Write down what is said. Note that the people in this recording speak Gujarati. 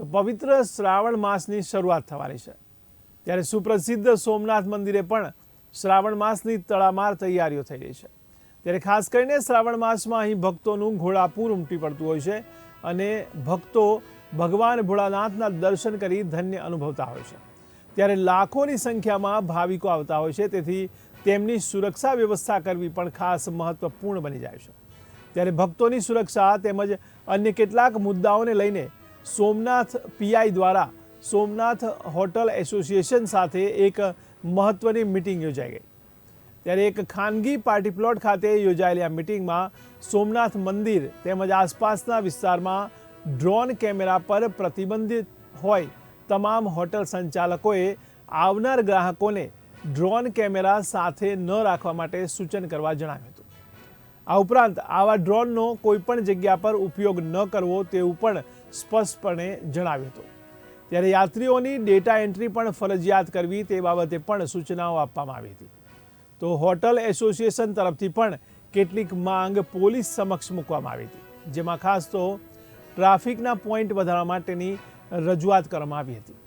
તો પવિત્ર શ્રાવણ માસની શરૂઆત થવાની છે. ત્યારે સુપ્રસિદ્ધ સોમનાથ મંદિરે પણ શ્રાવણ માસની તડામાર તૈયારીઓ થઈ રહી છે. ત્યારે ખાસ કરીને શ્રાવણ માસમાં અહીં ભક્તોનું ઘોડાપૂર ઉમટી પડતું હોય છે અને ભક્તો ભગવાન ભોળાનાથના દર્શન કરી ધન્ય અનુભવતા હોય છે. ત્યારે લાખોની સંખ્યામાં ભાવિકો આવતા હોય છે, તેથી તેમની સુરક્ષા વ્યવસ્થા કરવી પણ ખાસ મહત્વપૂર્ણ બની જાય છે. ત્યારે ભક્તોની સુરક્ષા તેમજ અન્ય કેટલાક મુદ્દાઓને લઈને સોમનાથ પીઆઈ દ્વારા સોમનાથ હોટલ એસોસિએશન સાથે એક મહત્ત્વની મિટિંગ યોજાઈ ગઈ. ત્યારે એક ખાનગી પાર્ટી પ્લોટ ખાતે યોજાયેલી આ મિટિંગમાં સોમનાથ મંદિર તેમજ આસપાસના વિસ્તારમાં ડ્રોન કેમેરા પર પ્રતિબંધિત હોય તમામ હોટલ સંચાલકોએ આવનાર ગ્રાહકોને ડ્રોન કેમેરા સાથે ન રાખવા માટે સૂચન કરવા જણાવ્યું હતું. આ ઉપરાંત આવા ડ્રોનનો કોઈપણ જગ્યા પર ઉપયોગ ન કરવો તેવું પણ સ્પષ્ટપણે જણાવ્યું હતું. ત્યારે યાત્રીઓની ડેટા એન્ટ્રી પણ ફરજિયાત કરવી તે બાબતે પણ સૂચનાઓ આપવામાં આવી હતી. તો હોટલ એસોસિએશન તરફથી પણ કેટલીક માંગ પોલીસ સમક્ષ મૂકવામાં આવી હતી, જેમાં ખાસ તો ટ્રાફિકના પોઈન્ટ વધારવા માટેની રજૂઆત કરવામાં આવી હતી.